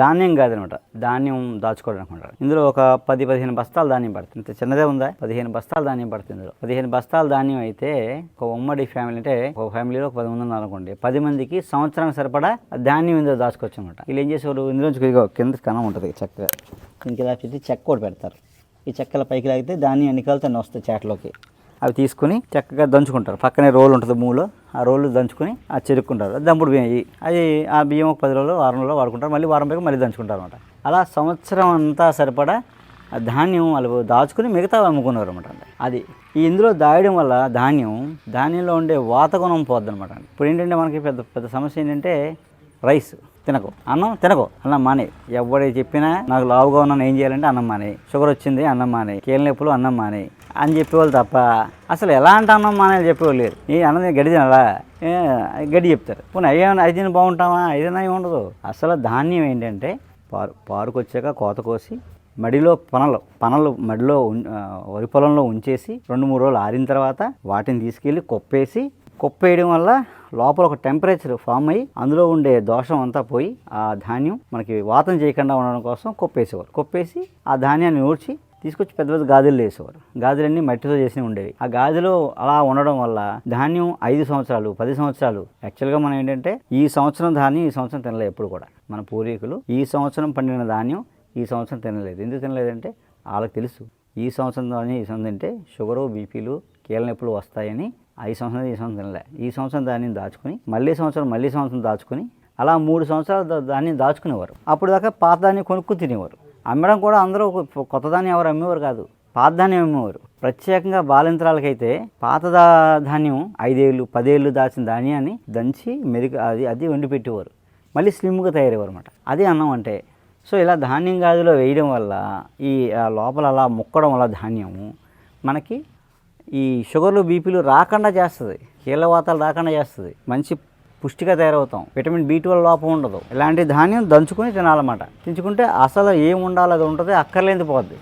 ధాన్యం కాదనమాట. ధాన్యం దాచుకోవడం అనుకుంటారు ఇందులో ఒక పది పదిహేను బస్తాలు ధాన్యం పడుతుంది. ఇంత చిన్నదే ఉందా? పదిహేను బస్తాలు ధాన్యం పడుతుంది ఇందులో. పదిహేను బస్తాలు ధాన్యం అయితే ఒక ఉమ్మడి ఫ్యామిలీ అంటే ఒక ఫ్యామిలీలో ఒక పది మంది ఉన్నారు అనుకోండి పది మందికి సంవత్సరానికి సరిపడా ధాన్యం ఇందులో దాచుకోవచ్చు అనమాట వీళ్ళు ఏం చేసేవారు ఇందులోంచి కింద కణం ఉంటుంది చక్కగా. దీనికి ఇలా చెక్క కూడా పెడతారు. ఈ చెక్కల పైకి లాగితే ధాన్యం ఎన్నికలతో వస్తాయి చేటలోకి. అవి తీసుకుని చక్కగా దంచుకుంటారు. పక్కనే రోలు ఉంటుంది మూలో. ఆ రోలు దంచుకుని ఆ చెరుక్కుంటారు. దంపుడు బియ్యం అది ఆ బియ్యం ఒక పది రోజులు వారం రోజులు వాడుకుంటారు. మళ్ళీ వారం పైకి మళ్ళీ దంచుకుంటారు అనమాట అలా సంవత్సరం అంతా సరిపడా ధాన్యం వాళ్ళు దాచుకుని మిగతా అమ్ముకున్నారు అనమాట అది ఈ ఇందులో దాయడం వల్ల ధాన్యం ధాన్యంలో ఉండే వాతగుణం పోద్ది అనమాట ఇప్పుడు ఏంటంటే మనకి పెద్ద పెద్ద సమస్య ఏంటంటే రైస్ తినకు. అన్నం తినకు. అన్నం మానే ఎవడు చెప్పినా నాకు లావుగా ఉన్నాను ఏం చేయాలంటే అన్నం మానే షుగర్ వచ్చింది అన్నం మానే కీళ్ళ నొప్పులు అన్నం మానే అని చెప్పేవాళ్ళు తప్ప అసలు ఎలాంటి అన్నం మానే చెప్పేవాళ్ళు లేరు. ఈ అన్నది గడి తినాలా? గడి చెప్తారు. పోనీ అయ్యేమన్నా ఐదు తిని బాగుంటామా ఏదైనా ఉండదు. అసలు ధాన్యం ఏంటంటే పారు పారుకు వచ్చాక కోత కోసి మడిలో పనలు పనలు మడిలో వరి పొలంలో ఉంచేసి రెండు మూడు రోజులు ఆరిన తర్వాత వాటిని తీసుకెళ్ళి కొప్పేసి కొప్పేయడం వల్ల లోపల ఒక టెంపరేచర్ ఫామ్ అయ్యి అందులో ఉండే దోషం అంతా పోయి ఆ ధాన్యం మనకి వాతం చేయకుండా ఉండడం కోసం కొప్పేసేవారు కొప్పేసి ఆ ధాన్యాన్ని ఊడ్చి తీసుకొచ్చి పెద్ద పెద్ద గాజులు వేసేవారు. గాజులన్నీ మట్టితో చేసి ఉండేవి. ఆ గాజులు అలా ఉండడం వల్ల ధాన్యం ఐదు సంవత్సరాలు పది సంవత్సరాలు. యాక్చువల్గా మనం ఏంటంటే ఈ సంవత్సరం ధాన్యం ఈ సంవత్సరం తినలేదు ఎప్పుడు కూడా. మన పూర్వీకులు ఈ సంవత్సరం పండిన ధాన్యం ఈ సంవత్సరం తినలేదు. ఎందుకు తినలేదంటే వాళ్ళకి తెలుసు. ఈ సంవత్సరం ధాన్యం ఈ సంవత్సరం తింటే షుగరు బీపీలు కీళ్ళ నొప్పులు వస్తాయని ఐదు సంవత్సరం ఈ సంవత్సరం తినలే. ఈ సంవత్సరం ధాన్యం దాచుకుని మళ్ళీ సంవత్సరం మళ్ళీ సంవత్సరం దాచుకుని అలా మూడు సంవత్సరాలు ధాన్యం దాచుకునేవారు. అప్పుడు దాకా పాత ధాన్యం కొనుక్కు తినేవారు. అమ్మడం కూడా అందరూ కొత్త ధాన్యం ఎవరు అమ్మేవారు కాదు. పాత ధాన్యం అమ్మేవారు. ప్రత్యేకంగా బాలింతరాలకైతే పాత ధాన్యం ఐదేళ్ళు పదేళ్ళు దాచిన ధాన్యాన్ని దంచి మెరుగు అది అది వండి పెట్టేవారు. మళ్ళీ స్లిమ్గా తయారయ్యేవారు అనమాట అది అన్నం అంటే. సో ఇలా ధాన్యం గాజులో వేయడం వల్ల ఈ లోపల అలా ముక్కడం వల్ల ధాన్యము మనకి ఈ షుగర్లు బీపీలు రాకుండా చేస్తుంది. కీళ్ళవాతాలు రాకుండా చేస్తుంది. మంచి పుష్టిగా తయారవుతాం. విటమిన్ బి ట్వెల్వ్ లోపం ఉండదు. ఇలాంటి ధాన్యం దంచుకొని తినాలన్నమాట. తెంచుకుంటే అసలు ఏం ఉండాలో అది ఉంటుంది అక్కర్లేనిది పోద్ది.